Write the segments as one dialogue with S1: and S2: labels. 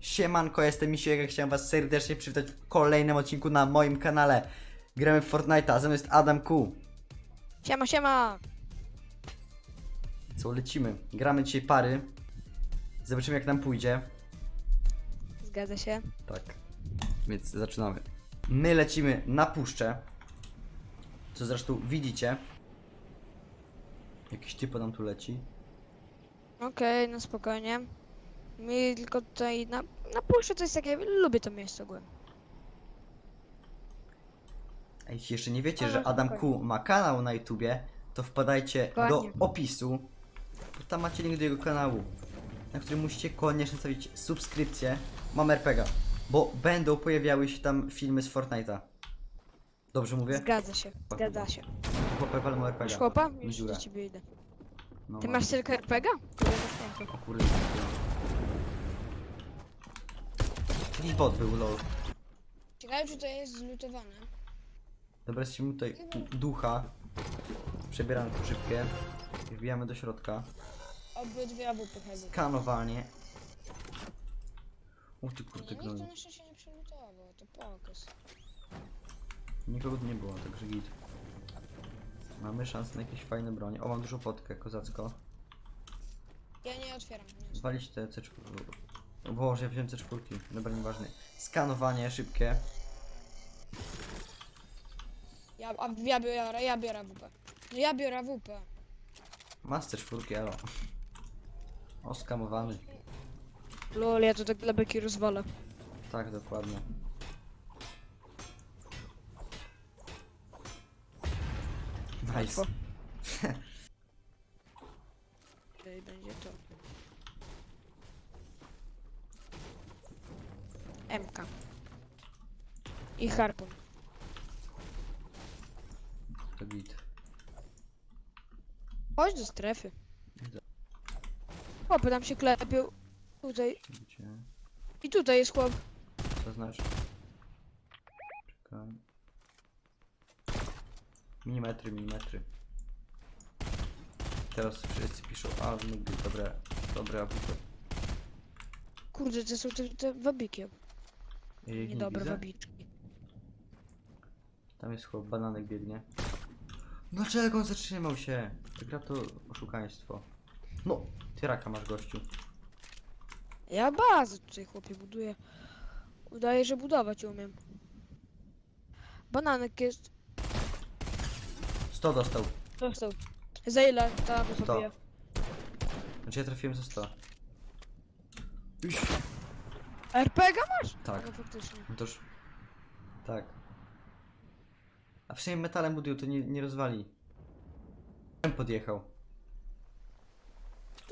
S1: Siemanko, jestem Misiek, chciałem was serdecznie przywitać w kolejnym odcinku na moim kanale. Gramy w Fortnite'a, a ze mną jest Adam Q.
S2: Siema, siema!
S1: Co, lecimy. Gramy dzisiaj pary. Zobaczymy jak nam pójdzie.
S2: Zgadza się.
S1: Tak. Więc zaczynamy. My lecimy na puszczę. Co zresztą widzicie. Jakiś typ nam tu leci.
S2: Okej, no spokojnie. Mi tylko tutaj na, na puszczy to jest takie, lubię to miejsce ogólnie.
S1: A jeśli jeszcze nie wiecie, że Adam. Q ma kanał na YouTubie, to wpadajcie
S2: Dokładnie.
S1: do opisu. Bo tam macie link do jego kanału, na którym musicie koniecznie stawić subskrypcję. Mam RPGa, bo będą pojawiały się tam filmy z Fortnite'a. Dobrze mówię?
S2: Zgadza się, zgadza się.
S1: Chłopę walą
S2: Masz
S1: RPGa.
S2: chłopa? Już do ciebie idę.
S1: No,
S2: Ty masz tylko RPG? Kurde, masz
S1: O kurde. Jakiś bot był, lol.
S2: Ciekawe, czy to jest zlutowane.
S1: Dobra, jesteśmy tutaj u ducha. Przebieramy tu szybkie. I Wbijamy do środka.
S2: Obydwie AWP chyba.
S1: Skanowanie. Uch ty kurde
S2: Nikt tu
S1: gnoju.
S2: na szczęście nie przelutował, to pokaz.
S1: Nikogo tu nie było, także git. Mamy szansę na jakieś fajne bronie. O, mam dużo potkę, kozacko.
S2: Ja nie otwieram. Nie.
S1: Zwalić te C4. O Boże, ja wziąłem C4. Dobra, nieważne. Skanowanie szybkie.
S2: Ja, a, ja biorę, ja biorę AWP. No ja biorę AWP.
S1: Masz C4, elo. O, skamowany.
S2: Lol, ja to tak dla beki rozwalę.
S1: Tak, dokładnie. Nice.
S2: Łatwo. Tutaj będzie to. MK. I harpun.
S1: To git.
S2: Chodź do strefy.
S1: Idę.
S2: Chłopy tam się klepią. Tutaj.
S1: Gdzie?
S2: I tutaj jest chłop.
S1: Co znaczy? Czekam. Milimetry, milimetry. Teraz wszyscy piszą, a nigdy dobre, dobre AWP.
S2: Kurde, to są te, te wabiki.
S1: Ja ich nie
S2: Niedobre
S1: widzę.
S2: wabiczki.
S1: Tam jest chłop, bananek biegnie. Dlaczego on zatrzymał się? Ta gra to oszukaństwo. No, ty raka masz gościu.
S2: Ja bazę tutaj chłopie buduję. Udaje, że budować umiem. Bananek jest.
S1: 100 dostał.
S2: Dostał. Za ile ta
S1: Sto.
S2: pobija?
S1: Znaczy ja trafiłem ze 100. Iś.
S2: RPG masz?
S1: Tak.
S2: No faktycznie.
S1: No toż... Tak. A w sumie metalem budują, to nie, nie rozwali. Ten podjechał,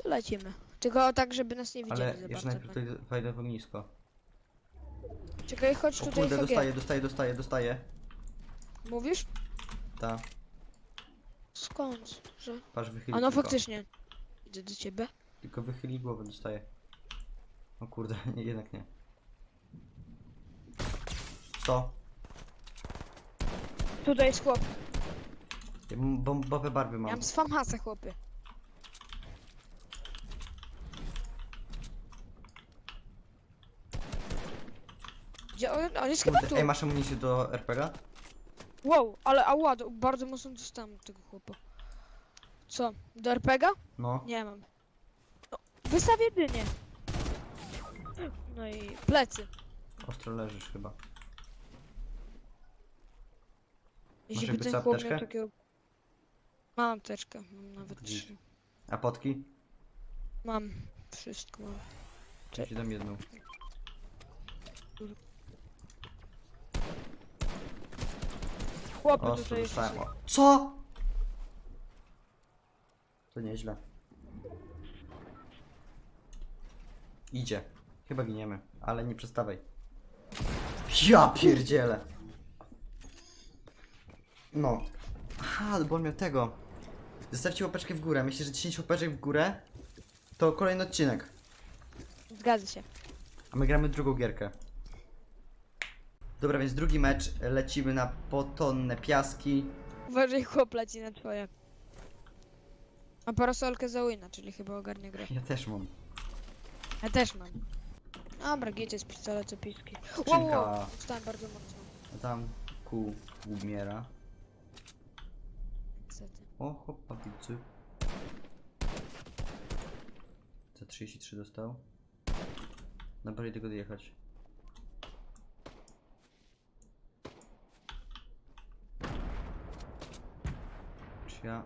S2: To lecimy. Tylko tak, żeby nas nie widzieli
S1: ale
S2: za
S1: jeszcze
S2: bardzo.
S1: najpierw tutaj wejdę w ognisko.
S2: Czekaj, chodź
S1: O
S2: tutaj
S1: kurde, dostaję, dostaję, dostaję, dostaję.
S2: Mówisz?
S1: Ta,
S2: Skąd? Że...
S1: patrz wychyli
S2: A no
S1: tylko.
S2: faktycznie. Idę do ciebie.
S1: Tylko wychyli głowę, dostaję. O kurde, nie, jednak nie. 100.
S2: Tutaj jest chłop.
S1: Ja mam bombowe barwy
S2: Ja
S1: mam.
S2: mam z chłopy. Gdzie on, on jest chyba tu.
S1: Ej, masz amunicję do RPG?
S2: Wow, ale ała, do- bardzo mocno dostałem od tego chłopa. Co? Do RPGa?
S1: No.
S2: Nie mam. No, wystawię dynię. No i plecy.
S1: Ostro leżysz chyba.
S2: Jeśli by
S1: jakby
S2: ten chłop miał
S1: apteczkę?
S2: takiego... Mam teczkę, mam nawet
S1: Git.
S2: trzy.
S1: A potki?
S2: Mam. Wszystko mam.
S1: Ja ci dam jedną.
S2: Chłopy
S1: Ostro
S2: tutaj jeszcze
S1: dostałem. O, Co? To nieźle. Idzie. Chyba giniemy, ale nie przestawaj. Ja pierdzielę. No. Aha, bo on miał tego. Zostawcie łapeczkę w górę. Myślę, że 10 łapeczek w górę to kolejny odcinek.
S2: Zgadza się.
S1: A my gramy drugą gierkę. Dobra, więc drugi mecz. Lecimy na potonne piaski.
S2: Uważaj, chłop leci na twoje. A parasolkę za wina, czyli chyba ogarnia grę.
S1: Ja też mam.
S2: Ja też mam. Dobra, giecie z pistoletu piski. Wow,
S1: Skrzynka.
S2: wow, dostałem bardzo mocno.
S1: A tam kół umiera.
S2: Niestety.
S1: O, hopa, widzę. Za 33 dostał. Na bardziej tego dojechać. Czy ja...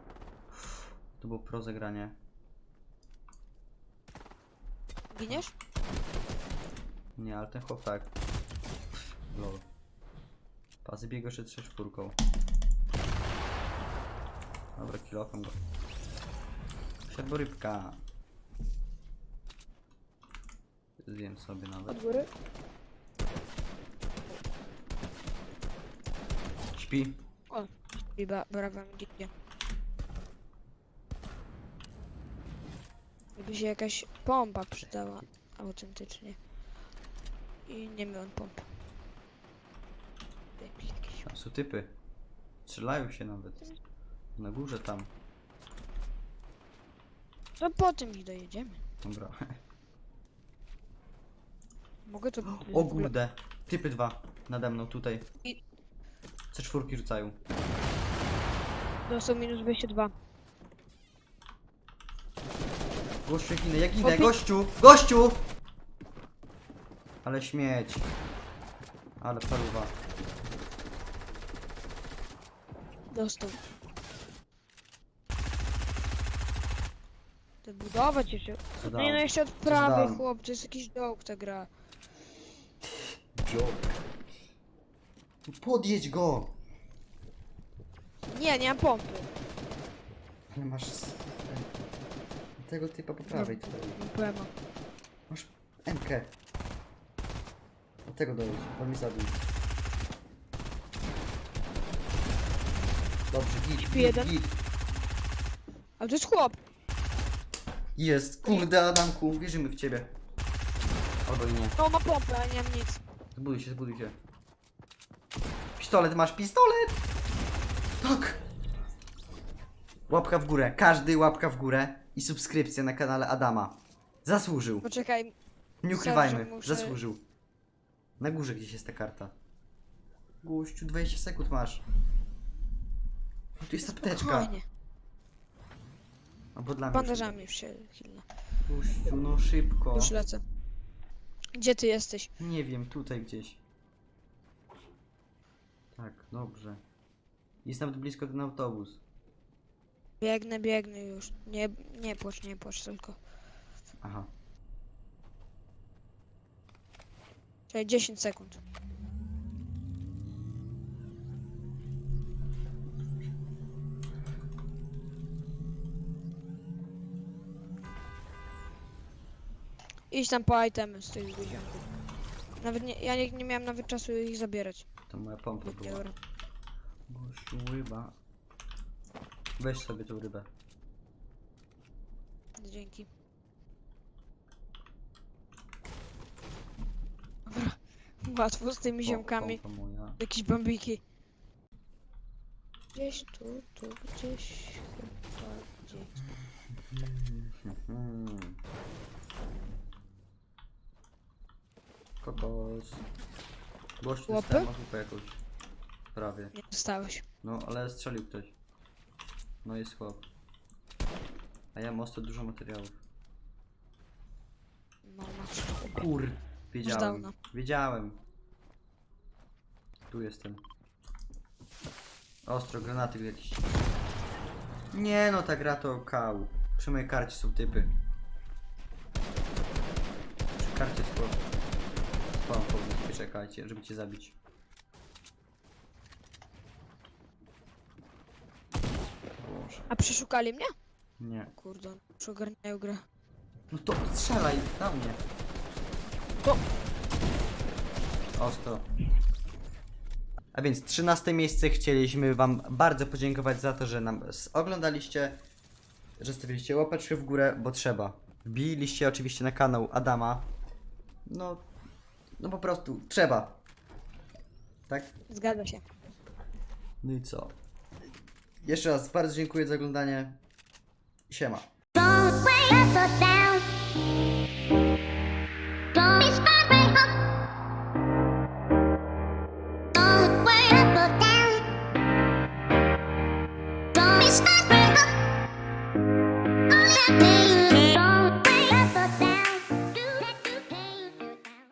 S1: To było pro zagranie.
S2: Giniesz?
S1: Nie, ale ten chłop tak. Lol. Pasy biegł jeszcze trzech czwórką. Dobra, kilofem go. Siadło rybka. Zjem sobie nawet.
S2: Od góry?
S1: Śpi.
S2: O, i ba brawa mi. Gdyby się jakaś pompa przydała autentycznie. I nie miał on jakiś.
S1: Tam są typy. Strzelają się nawet. Na górze tam.
S2: To po tym ich dojedziemy.
S1: Dobra.
S2: Mogę to...
S1: O kurde. Typy dwa. Nade mną tutaj.
S2: I-
S1: C czwórki rzucają.
S2: Dostał minus 22.
S1: Gościu, jak ginę, jak ginę, gościu! Gościu! Ale śmieć. Ale paruwa.
S2: Dostał. Te budować jeszcze.
S1: Co
S2: nie no jeszcze od prawej
S1: dam?
S2: chłop, to jest jakiś dołk ta gra.
S1: Joke. Podjedź go!
S2: Nie, nie mam pompy.
S1: Ale masz... s- Tego typa po prawej tutaj.
S2: Powiem.
S1: Masz MK. Tego dojedź, on mi zabił. Dobrze, git,
S2: Śpi
S1: git,
S2: jeden.
S1: git.
S2: Ale to jest chłop.
S1: Jest, kurde Adamku, wierzymy w ciebie. Albo i nie.
S2: No ma pompę, a nie mam nic.
S1: Zbuduj się, zbuduj się. Pistolet, masz pistolet! Tak! Łapka w górę, każdy łapka w górę i subskrypcja na kanale Adama. Zasłużył.
S2: Poczekaj,
S1: Nie ukrywajmy,
S2: Zawsze muszę-
S1: zasłużył. Na górze gdzieś jest ta karta. Gościu, 20 sekund masz. O, tu jest apteczka.
S2: spokojnie.
S1: Albo dla mnie.
S2: Bandażami już się chwilę.
S1: Gościu, no szybko.
S2: Już lecę. Gdzie ty jesteś?
S1: Nie wiem, tutaj gdzieś. Tak, dobrze. Jest nawet blisko ten autobus.
S2: Biegnę, biegnę już. Nie, nie płacz, nie płacz tylko.
S1: Aha.
S2: Czekaj, 10 sekund. Idź tam po itemy z tych wyziągów. Nawet nie, ja nie, nie miałem nawet czasu ich zabierać.
S1: To moja pompa była.
S2: Dobra.
S1: Ryba. Weź sobie tą rybę.
S2: Dzięki. Łatwo z tymi ziomkami. Jakieś bambiki. Gdzieś tu, tu, gdzieś chyba gdzieś.
S1: Kokos. Gościu
S2: Łapy?
S1: dostałem jakąś. Prawie.
S2: Nie dostałeś.
S1: No, ale strzelił ktoś. No jest chłop. A ja mam ostro dużo materiałów.
S2: No, masz.
S1: Kur. Wiedziałem.
S2: downa.
S1: Wiedziałem. Tu jestem. Ostro, granaty jakieś. Nie no, ta gra to kał. Przy mojej karcie są typy. Przy karcie chłop. Spam powinien, czekajcie, żeby cię zabić. Boże,
S2: A przeszukali mnie?
S1: nie.
S2: Kurde, przegarniają grę.
S1: No to strzelaj na mnie.
S2: To-
S1: Ostro. A więc 13 miejsce chcieliśmy wam bardzo podziękować za to, że nam oglądaliście, że stawiliście łapeczkę w górę, bo trzeba. Wbiliście oczywiście na kanał Adama. No, no po prostu trzeba. Tak?
S2: Zgadza się.
S1: No i co? Jeszcze raz bardzo dziękuję za oglądanie. Siema.